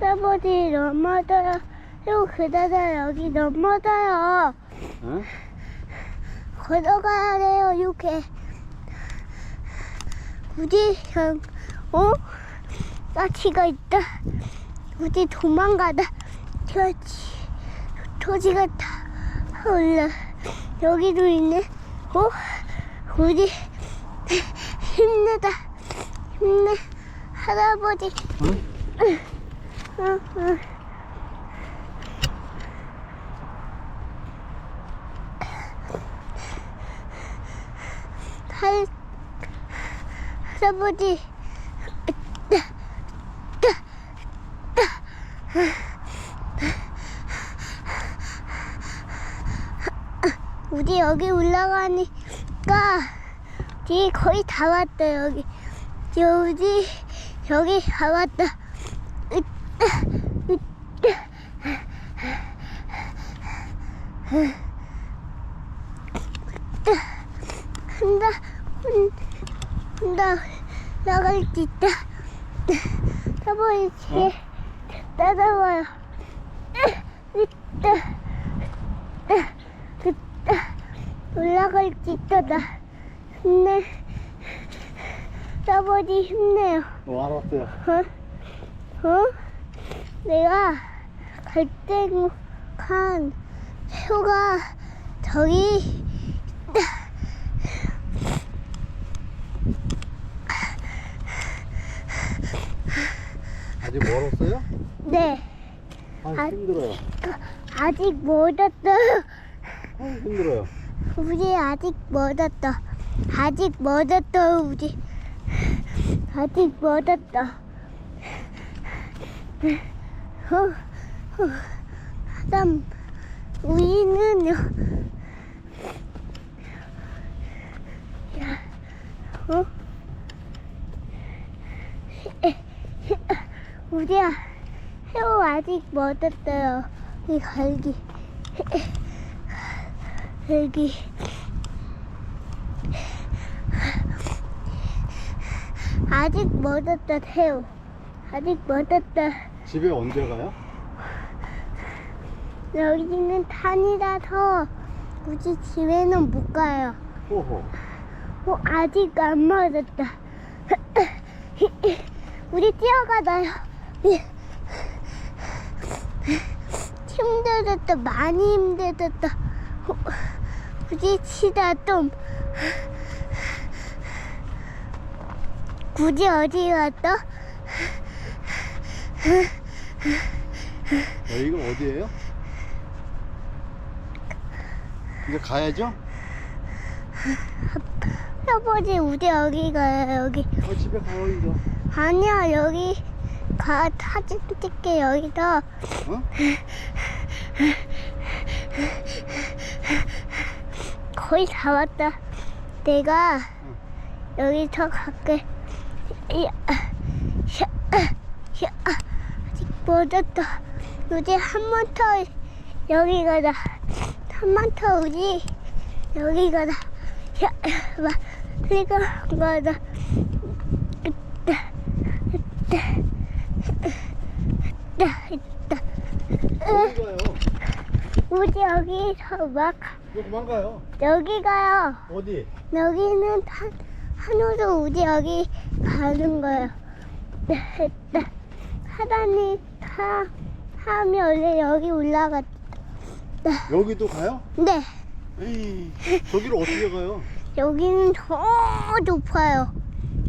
할아버지 넘어져요. 요 그다가 여기 넘어져요. 응? 걸어가야 돼요, 이렇게. 굳이, 형, 어? 까치가 있다. 굳이 도망가다. 그렇지. 토지가 다 올라. 여기도 있네. 어? 굳이 힘내다. 힘내. 할아버지. 응? 할, 할아버지. 우리 여기 올라가니까 뒤 거의 다 왔다 여기 여기 여기 다 왔다 으따, 으따. 으따. 한다 혼- 혼자 나갈 수 있다 할아버지 뒤에 따라와요 으따 으따 올라갈 수 있다 나 힘내 할아버지 힘내요 어, 알았어요. 어? 어? 내가 갈 때고 간 새우가 저기 있다. 아직 멀었어요? 네, 아, 아. 힘들어요. 아직 멀었어요. 아, 힘들어요. 우리 아직 멀었다. 아직 멀었다, 우리. 아직 멀었다. 어, 어, 사람, 우리는요. 야, 어? 우리야, 해오 아직 멀었어요. 이 갈기. 여기 아직 멀었다 태우 아직 멀었다 집에 언제 가요? 여기는 산이라서 굳이 집에는 못 가요 호호. 어, 아직 안 멀었다 우리 뛰어가나요 힘들었다 많이 힘들었다 어, 부딪히다 좀 굳이 어디 갔다? 여기가 어디예요? 이제 가야죠? 할아버지 우리 여기 가요 여기 어, 집에 가요, 이거. 아니야 여기 가 사진 찍게 여기서 어? 거의 다 왔다 내가 여기서 갈게 야, 야, 야, 멀었다 우리 한 번 더 여기 가자 한 번 더 우리 여기 가자 야, 야, 봐 그리고 가자 있다 있다 있다 있다 어디 가요? 우리 여기서 막 이거 그만 가요. 여기 가요 어디? 여기는 한, 한우도 우리 여기 가는 거예요. 네, 네. 하단이 타, 하면 원래 여기 올라갔다. 여기도 가요? 네, 에이, 저기를 어떻게 가요? 여기는 더 높아요.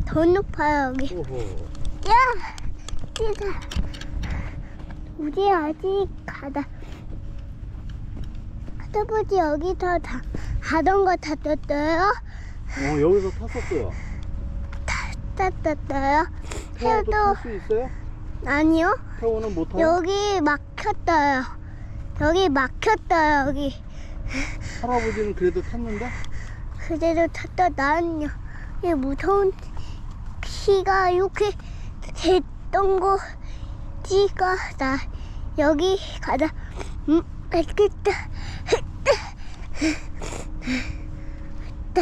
더 높아요, 여기. 호호. 야! 뛰다. 우리 아직 가다. 할아버지 여기서 다, 하던 거 다 떴어요? 어, 여기서 탔었어요. 땄었어요? 태워도 해도, 탈 수 있어요? 아니요? 못 타요? 여기 막혔어요. 여기 막혔어요. 여기 할아버지는 그래도 탔는데? 그대로 탔다 나는요. 이 무서운 키가 이렇게 됐던 거지가 나 여기 가자. 음, 알겠다. 했다. 했다.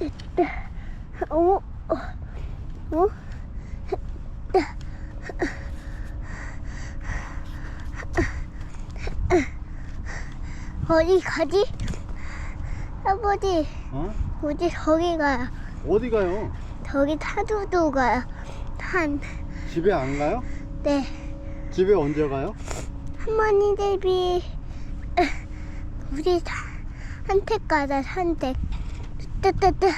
했다. 어, 어, 어, 했다. 어디 가지? 아버지, 어? 우리 저기 가요. 어디 가요? 저기 타두도 가요. 한, 집에 안 가요? 네. 집에 언제 가요? 할머니 대비 우리 다 산책 가자 산책 뜨뜨뜨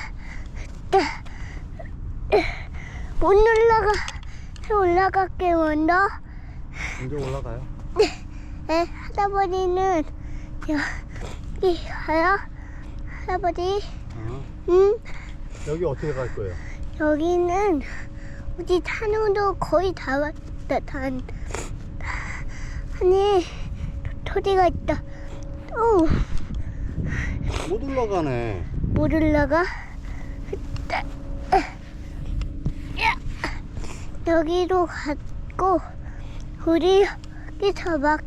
뜨못 올라가 올라갈게 먼저 언제 올라가요? 네 할아버지는 여기 가요 할아버지? 어? 음 여기 어떻게 갈 거예요? 여기는 우리 산후도 거의 다 왔다 단 아니 토리가 있다. 오 못 올라가네. 못 올라가? 여기로 갔고 우리 여기서 막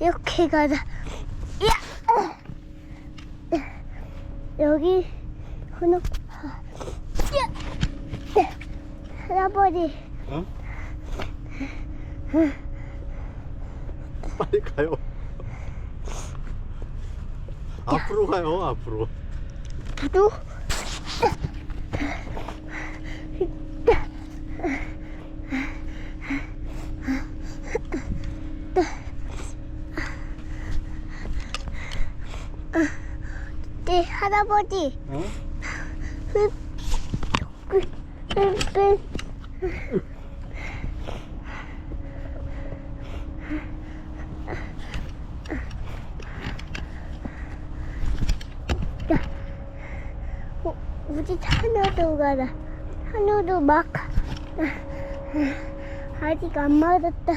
이렇게 가자 야! 여기 하나 야! 할아버지 어? 빨리 가요. 앞으로 가요, 앞으로. 부 할아버지 어? 어, 우리 산호도 가라. 산호도 막 아직 안 맞았다.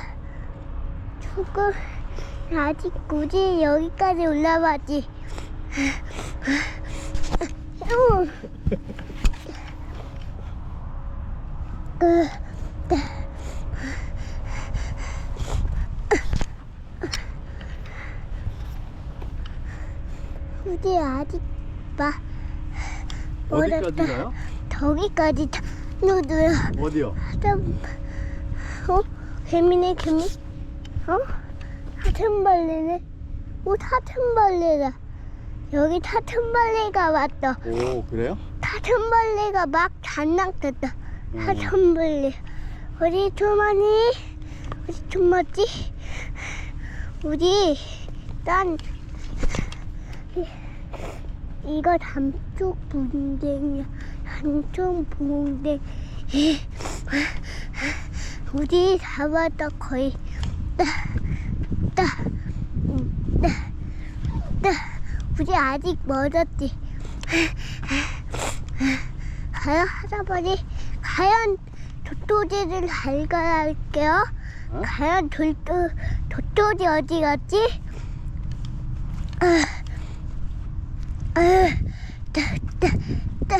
조금 아직 굳이 여기까지 올라왔지. 우리 아직 막 어디까지. 가요? 저기까지 다 누드야. 어디요? 좀, 어? 개미네 개미? 어? 사슴벌레네? 오 사슴벌레다. 여기 사슴벌레가 왔어. 오, 그래요? 사슴벌레가 막. 음. 사슴벌레. 우리 조만이 우리 조마지 우리 난 이거 단쪽 분쟁이야. 단쪽 분쟁. 우리 잡았다 거의 따, 따, 음, 따, 따. 우리 아직 멀었지. 과연 할아버지, 과연 도토지를 발견 할게요. 어? 과연 돌도, 도토지 어디 갔지? 아, 아, 따. 따,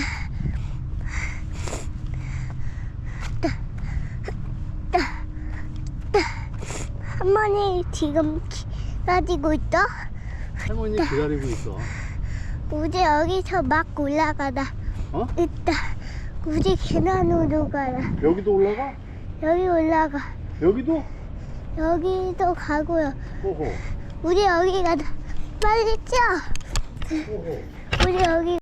따. 할머니 지금 기다리고 있어? 할머니 기다리고 있어. 우리 여기서 막 올라가다. 어? 있다. 우리 계단으로 가라. 여기도 올라가? 여기 올라가. 여기도? 여기도 가고요. 호호. 우리 여기 가자. 빨리 뛰어. 호호. 우리 여기